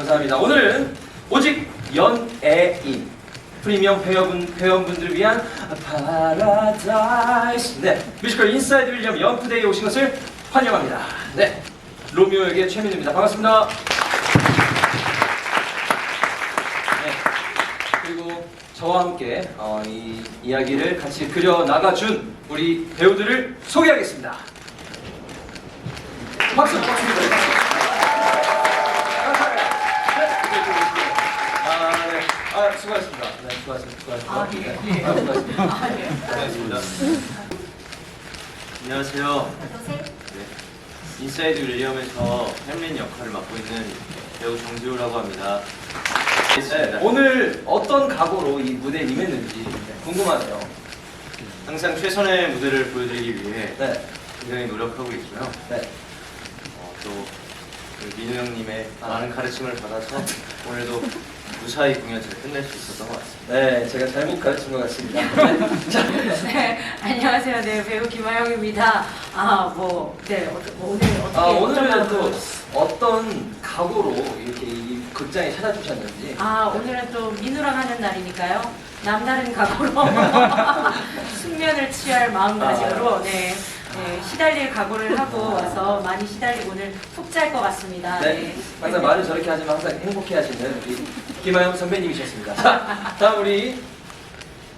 감사합니다. 오늘은 오직 연예인 프리미엄 회원분, 회원분들을 위한 파라다이스 네, 뮤지컬 인사이드 윌리엄 연프대에 오신 것을 환영합니다. 네, 로미오에게 최민우입니다. 반갑습니다. 네, 그리고 저와 함께 어, 이 이야기를 같이 그려 나가준 우리 배우들을 소개하겠습니다. 박수, 박수. 아, 아, 수고하셨습니다. 네, 수고하셨습니다. 수고하셨습니다. 아, 예. 네. 아, 수고하셨습니다. 반갑습니다. 안녕하세요. 네. 인사이드 윌리엄에서 햄린 역할을 맡고 있는 배우 정지우라고 합니다. 네, 오늘 어떤 각오로 이 무대에 임했는지 네, 궁금하네요. 항상 최선의 무대를 보여드리기 위해 네, 굉장히 노력하고 있고요. 네. 어, 또 민우 형님의 많은 가르침을 받아서 오늘도 무사히 공연 잘 끝낼 수 있었던 것 같습니다. 네, 제가 잘못 가르친 것 같습니다. 네. 자, 네, 안녕하세요. 네, 배우 김아영입니다. 아, 뭐, 네, 어, 뭐 오늘 어떻게 아, 오늘은 어떤 또 각오로- 어떤 각오로 이렇게 이 극장에 찾아주셨는지. 아, 오늘은 또 민우랑 하는 날이니까요. 남다른 각오로 숙면을 취할 마음가짐으로 네, 네, 시달릴 각오를 하고 와서 많이 시달리고 오늘 푹 잘 것 같습니다. 네, 항상 말을 저렇게 하지만 항상 행복해 하시는 우리 김하영 선배님이셨습니다. 자, 다음 우리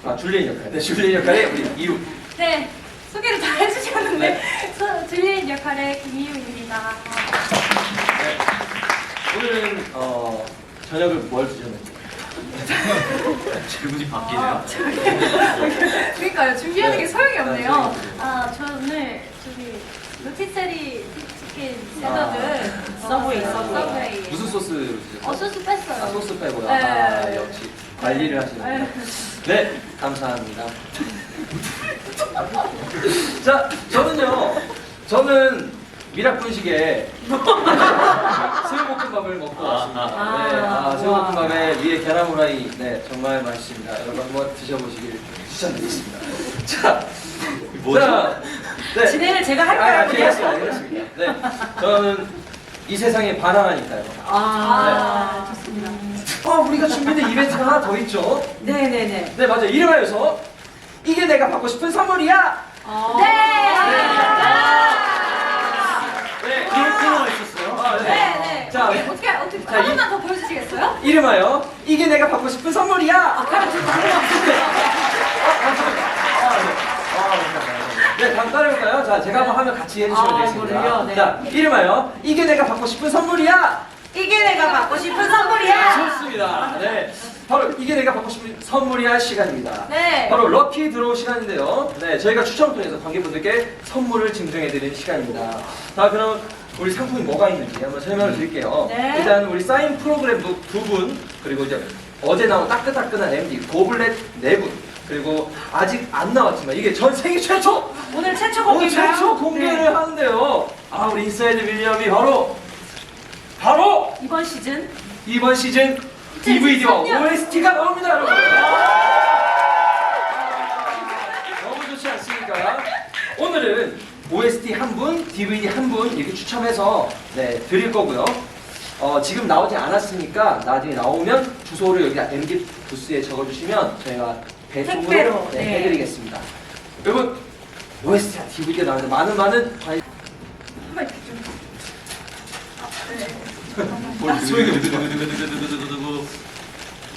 아, 줄리엔 역할. 네, 줄리엔 역할의 우리 이유. 네, 소개를 다 해주셨는데 저 줄리엔 역할의 김희우입니다. 네. 오늘은 어, 저녁을 뭘 드셨는지. 질문이 바뀌네요. 그러니까요, 준비하는 게 소용이 없네요. 아, 아, 저 오늘 저기 로티세리 치킨 아. 샐러드 서브웨이, 어, 서브웨이. 서브웨이. 무슨 소스 드셨어요? 어, 소스 뺐어요. 아, 소스 빼고요. 네. 아, 역시 관리를 하시는. 네, 감사합니다. 자, 저는요. 저는 미락 분식에 새우볶음밥을 먹고 왔습니다. 아. 네, 아, 와. 새우볶음밥에 위에 계란 후라이, 네, 정말 맛있습니다. 여러분 한번 드셔보시길 추천드리겠습니다. 자, 뭐죠? 자, 네. 진행을 제가 아, 할까요? 알겠습니다. 알겠습니다. 네, 저는 이 세상에 반항하니까요. 아, 아, 좋습니다. 어, 우리가 준비된 이벤트가 하나 더 있죠. 네네네. 네, 맞아요. 이름하여서 이게 내가 받고 싶은 선물이야. 어. 네! 네, 자, 한 이- 번만 더 보여주시겠어요? 이름하여 이게 내가 받고 싶은 선물이야. 네, 다음 따라해볼까요? 자, 제가 한번 하면 같이 해주시면 아, 되겠습니다. 이거를요? 네. 자, 이름하여 이게 내가 받고 싶은 선물이야. 이게 내가 받고 싶은 선물이야! 좋습니다. 네, 바로 이게 내가 받고 싶은 선물이야 시간입니다. 네. 바로 럭키 드로우 시간인데요. 네, 저희가 추첨을 통해서 관객분들께 선물을 증정해드리는 시간입니다. 자, 그럼 우리 상품이 뭐가 있는지 한번 설명을 드릴게요. 네. 일단 우리 사인 프로그램 두 분, 그리고 이제 어제 나온 따끈따끈한 MD 고블렛 네 분, 그리고 아직 안 나왔지만 이게 전 세계 최초! 오늘 최초 오늘 공개인가요? 최초 공개를 네. 하는데요. 아, 우리 인사이드 윌리엄이 바로, 바로 이번 시즌 이번 시즌 DVD와 2013년. OST가 나옵니다, 여러분. 너무 좋지 않습니까? 오늘은 OST 한 분, DVD 한 분 이렇게 추첨해서 네, 드릴 거고요. 어, 지금 나오지 않았으니까 나중에 나오면 주소를 여기 MD 부스에 적어주시면 저희가 배송으로 택배로, 네, 네. 해드리겠습니다. 여러분 OST와 DVD가 나오는데 많은 많은 관심 한번 이렇게 좀.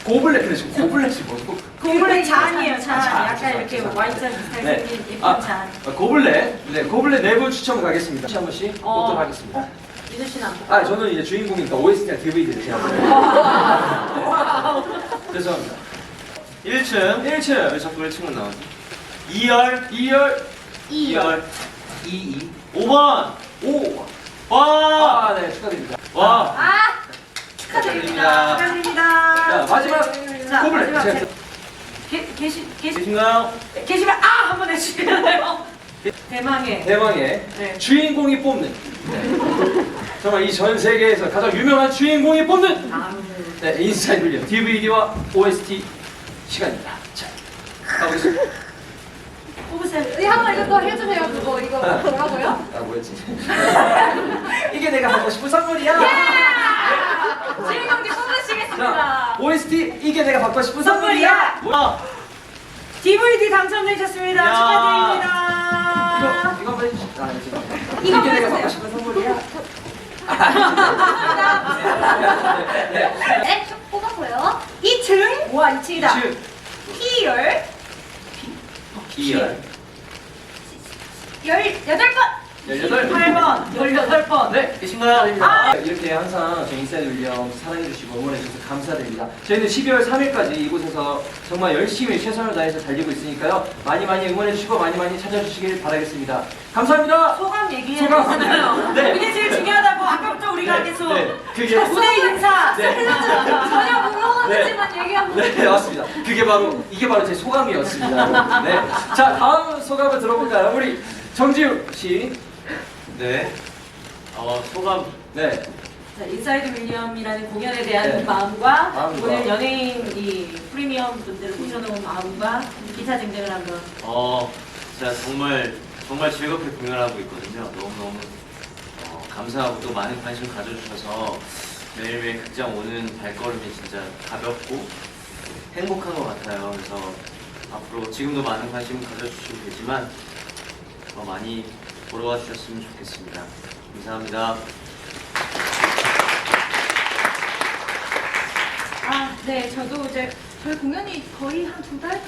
고블렛 그래 지금 고블렛이 뭐고? 고블렛 잔이에요, 잔. 아, 잔, 약간 죄송합니다. 이렇게 죄송합니다. 와인잔 비슷하게 네. 생긴 예쁜 아, 잔. 아, 고블렛, 네, 고블렛 네 분 추첨 가겠습니다. 한 번씩 어. 뽑도록 하겠습니다. 민우 씨는 안 보고. 아, 저는 이제 주인공이니까 OST랑 DVD를 제가. 네. 죄송합니다. 1층. 1층, 왜 자꾸 1층만 나오지? 2열. 2열, 2열. 2, 5번. 2, 5. 와. 아, 네, 축하드립니다. 와. 아! 축하드립니다. 축하드립니다. 자, 마지막 자. 마지막 제가 제- 계, 계시, 계시, 계신가요? 계시면 아! 한번 해주시나요? 대망의. 대망의 네. 주인공이 뽑는. 네. 정말 이 전 세계에서 가장 유명한 주인공이 뽑는 아, 네, 인사이드 윌리엄 DVD와 OST 시간입니다. 자, 가보겠습니다. 뽑으세요. 네, 한번 이거 또 해주세요. 그거, 이거 뭐라고요? 아, 뭐였지? 이게 내가 받고 싶은 선물이야. 주인공 OST 이게 내가 받고 싶은 선물이야. 선물이야. DVD 당첨되셨습니다. 야. 축하드립니다. 이거 이거 한번 해주시. 아 이거 이거 이게 내가. 받고 싶은 선물이야. 네, 쭉 뽑았고요. 2층. 와 2층이다. 지금 P열 기열. 18번. 18. 8번, 18번. 네. 계신가요? 아, 이렇게 항상 저희 인사이드 윌리엄 사랑해주시고 응원해주셔서 감사드립니다. 저희는 12월 3일까지 이곳에서 정말 열심히 최선을 다해서 달리고 있으니까요. 많이 많이 응원해주시고 많이 많이 찾아주시길 바라겠습니다. 감사합니다. 소감 얘기해 소감. 주잖아요. 네. 그게 제일 중요하다고 아까부터 우리가 네, 계속 네. 그게 무대 인사. 네. 전혀 물어봤지만 얘기하고. 네, 맞습니다. 그게 바로 이게 바로 제 소감이었습니다. 네. 자, 다음 소감을 들어볼까요? 우리 정지우 씨. 네. 어, 소감. 네. 자, 인사이드 윌리엄이라는 공연에 대한 네. 마음과, 마음과. 오늘 연예인 이 프리미엄 분들을 모셔놓은 마음과 기타 등등을 한번 어, 진짜 정말 정말 즐겁게 공연하고 있거든요. 너무너무 어, 감사하고 또 많은 관심 가져주셔서 매일매일 극장 오는 발걸음이 진짜 가볍고 행복한 것 같아요. 그래서 앞으로 지금도 많은 관심 가져주시고 계지만 더 많이 보러 와주셨으면 좋겠습니다. 감사합니다. 아, 네, 저도 이제 저희 공연이 거의 한 두 달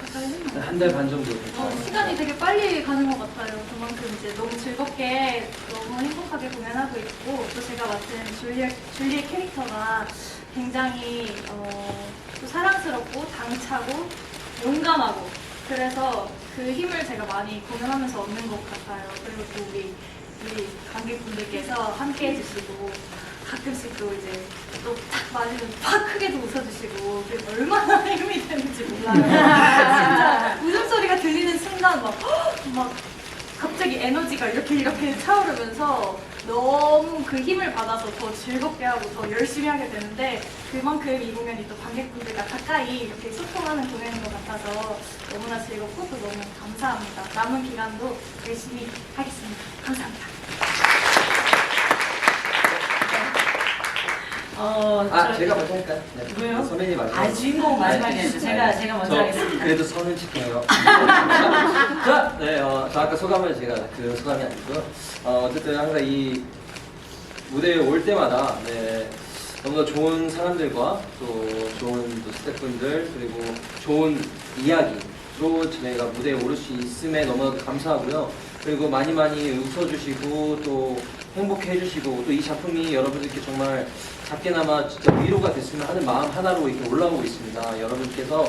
가까이 했나요? 한 달 반 정도. 어, 시간이 되게 빨리 가는 것 같아요. 그만큼 이제 너무 즐겁게 너무 행복하게 공연하고 있고 또 제가 맡은 줄리의, 줄리의 캐릭터가 굉장히 어, 또 사랑스럽고 당차고 용감하고 그래서 그 힘을 제가 많이 공연하면서 얻는 것 같아요. 그리고 또 우리 우리 관객분들께서 함께 해주시고 가끔씩 또 이제 또딱 맞으면 팍 크게도 웃어주시고 그게 얼마나 힘이 되는지 몰라요. 진짜 웃음소리가 들리는 순간 막, 막 갑자기 에너지가 이렇게 이렇게 차오르면서 너무 그 힘을 받아서 더 즐겁게 하고 더 열심히 하게 되는데 그만큼 이 공연이 또 관객분들과 가까이 이렇게 소통하는 공연인 것 같아서 너무나 즐겁고 또 너무 감사합니다. 남은 기간도 열심히 하겠습니다. 감사합니다. 어, 아, 저- 제가 먼저 할까요? 네. 왜요? 선배님 마지막. 아, 주인공 마지막에 해야죠. 제가- 제가 먼저 저 하겠습니다. 그래도 선은 지켜요. 자, 네, 어, 저 아까 소감을 제가 그 소감이 아니고요. 어, 어쨌든 항상 이 무대에 올 때마다 네, 너무나 좋은 사람들과 또 좋은 또 스태프분들 그리고 좋은 이야기로 저희가 무대에 오를 수 있음에 너무 감사하고요. 그리고 많이 많이 웃어주시고 또 행복해 해주시고 또 이 작품이 여러분들께 정말 작게나마 진짜 위로가 됐으면 하는 마음 하나로 이렇게 올라오고 있습니다. 여러분께서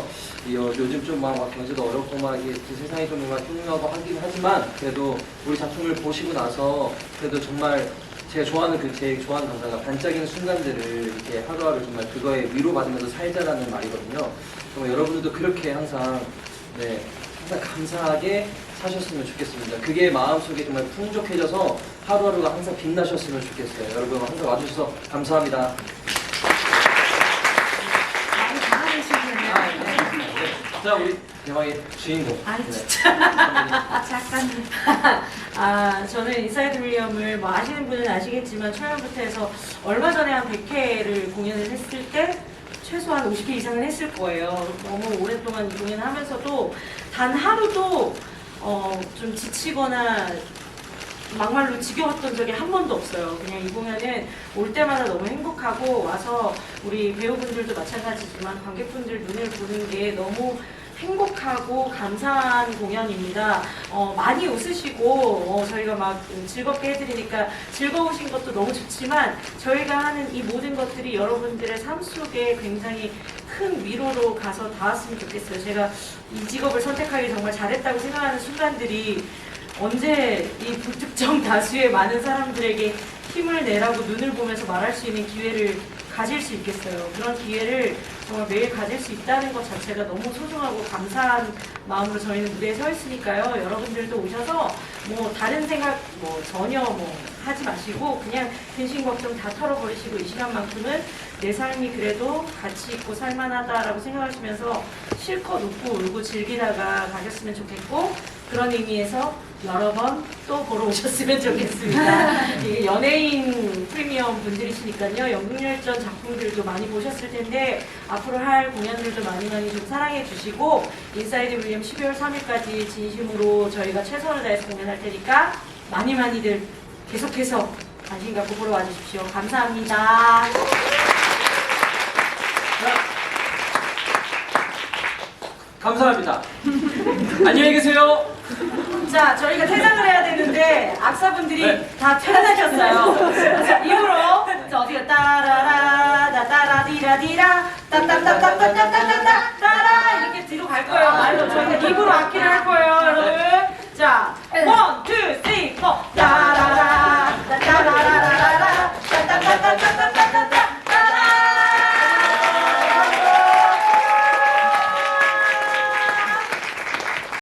이, 어, 요즘 좀막 막 경제도 어렵고 막 이게 세상이 좀막 흉흉하고 하긴 하지만 그래도 우리 작품을 보시고 나서 그래도 정말 제가 좋아하는 그 제 좋아하는 강사가 반짝이는 순간들을 이렇게 하루하루 정말 그거에 위로받으면서 살자라는 말이거든요. 정말 여러분들도 그렇게 항상 네 항상 감사하게 사셨으면 좋겠습니다. 그게 마음속에 정말 풍족해져서 하루하루가 항상 빛나셨으면 좋겠어요. 여러분 항상 와주셔서 감사합니다. 많이. 자 우리 대망의 주인공. 아, 네. 진짜. 아, 작가님. 아, 저는 인사이드 윌리엄을 뭐 아시는 분은 아시겠지만 초연부터 해서 얼마 전에 한 100회를 공연을 했을 때 최소한 50회 이상을 했을 거예요. 너무 오랫동안 이 공연을 하면서도 단 하루도 어, 좀 지치거나 막말로 지겨웠던 적이 한 번도 없어요. 그냥 이 공연은 올 때마다 너무 행복하고 와서 우리 배우분들도 마찬가지지만 관객분들 눈을 보는 게 너무 행복하고 감사한 공연입니다. 어, 많이 웃으시고 어, 저희가 막 즐겁게 해드리니까 즐거우신 것도 너무 좋지만 저희가 하는 이 모든 것들이 여러분들의 삶 속에 굉장히 큰 위로로 가서 닿았으면 좋겠어요. 제가 이 직업을 선택하기 정말 잘했다고 생각하는 순간들이 언제 이 불특정 다수의 많은 사람들에게 힘을 내라고 눈을 보면서 말할 수 있는 기회를 가질 수 있겠어요. 그런 기회를 정말 매일 가질 수 있다는 것 자체가 너무 소중하고 감사한 마음으로 저희는 무대에 서 있으니까요. 여러분들도 오셔서 뭐 다른 생각 뭐 전혀 뭐 하지 마시고 그냥 근심 걱정 다 털어버리시고 이 시간만큼은 내 삶이 그래도 가치 있고 살만하다라고 생각하시면서 실컷 웃고 울고 즐기다가 가셨으면 좋겠고 그런 의미에서 여러 번 또 보러 오셨으면 좋겠습니다. 이게 연예인 프리미엄 분들이시니까요. 연극열전 작품들도 많이 보셨을 텐데 앞으로 할 공연들도 많이 많이 좀 사랑해 주시고 인사이드 윌리엄 12월 3일까지 진심으로 저희가 최선을 다해서 공연할 테니까 많이 많이들 계속해서 관심 갖고 보러 와주십시오. 감사합니다. 감사합니다. 안녕히 계세요. 자, 저희가 퇴장을 해야 되는데 악사분들이 네. 다 퇴장하셨어요. 자, 입으로 자, 어디가 따라라 따따라디라디라 따따따따따따따따 따라 이렇게 뒤로 갈 거예요. 말로 저희가 입으로 악기를 할 거예요, 여러분. 자, 원, 투, 쓰리, 포. 따라라, 따라라라라라, 따따따따따.